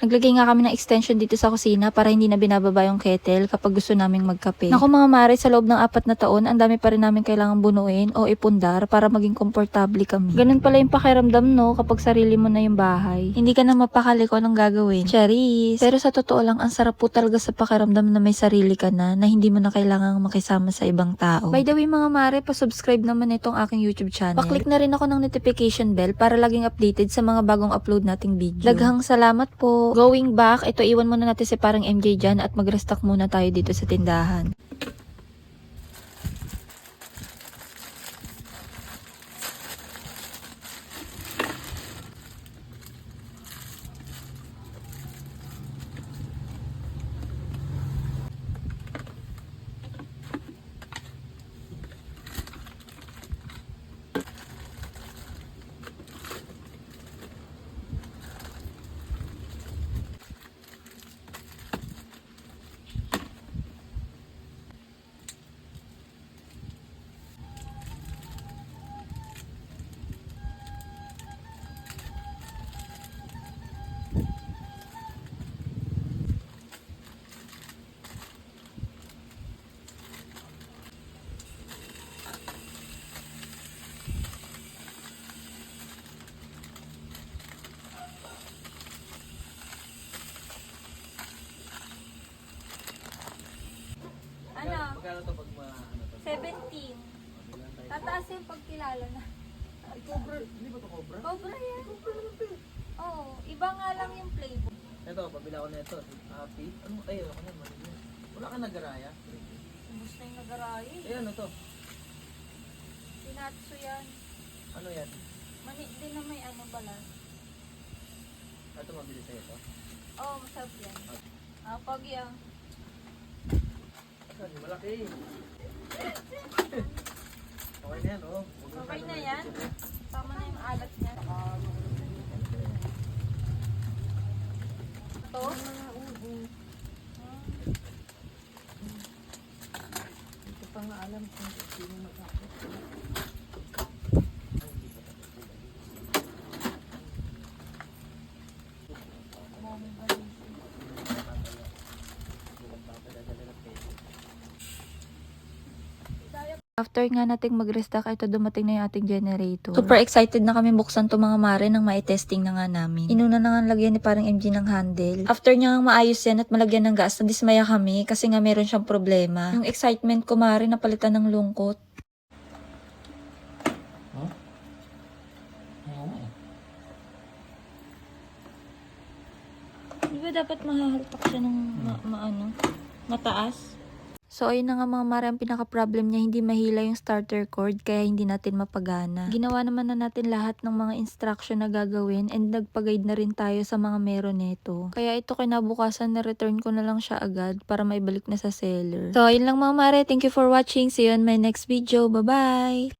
Naglagay nga kami ng extension dito sa kusina para hindi na binababa yung kettle kapag gusto naming magkape. Naku mga mare, sa loob ng apat na taon, ang dami pa rin namin kailangan bunuin o ipundar para maging komportable kami. Ganun pala yung pakiramdam no kapag sarili mo na yung bahay. Hindi ka na mapakali kung anong gagawin. Charis! Pero sa totoo lang, ang sarap po talaga sa pakiramdam na may sarili ka na na hindi mo na kailangang makisama sa ibang tao. By the way mga mare, pa-subscribe naman itong aking YouTube channel. Paklik na rin ako ng notification bell para laging updated sa mga bagong upload nating video. Daghang salamat po. Going back, ito iwan muna natin si parang MJ dyan at mag-restock muna tayo dito sa tindahan. Ano? Magkano to pag ma, ano to? 17. Tataas yung pagkilala na. Ay, cobra. Hindi ba to cobra? Cobra yan. Oo. Iba nga lang yung flavor. Ito, pabila ko na ito. Happy. Ano? Ay, ako na. Mali na. Wala ka nagaraya. Ubus na yung nagarayi. Eh, ano to? Pinatso yan. Ano yan? Mani din na may ano balas. Ito mabili sa'yo to. Oo, oh, masarap yan. Ah, pag yan. Malaki. okay na yan, oh. Okay na yan. Tama na yung alat niya. Ito? Ko pa nga alam kung sino magkakot. After nga nating mag-restock, ito dumating na yung ating generator. Super excited na kami buksan to mga mare nang mai-testing na nga namin. Inuna na nga lagyan ni parang MG ng handle. After niya nga maayos yan at malagyan ng gas, nadismaya kami kasi nga meron siyang problema. Yung excitement ko mare napalitan ng lungkot. Eh. Di ba dapat mahahalpak siya ng ma- maano, mataas? So, ayun na nga mga mare, ang pinaka-problem niya, hindi mahila yung starter cord, kaya hindi natin mapagana. Ginawa naman na natin lahat ng mga instruction na gagawin, and nagpag-guide na rin tayo sa mga meron nito. Kaya ito kinabukasan na return ko na lang siya agad, para maibalik na sa seller. So, ayun lang mga mare, thank you for watching, see you on my next video, bye-bye!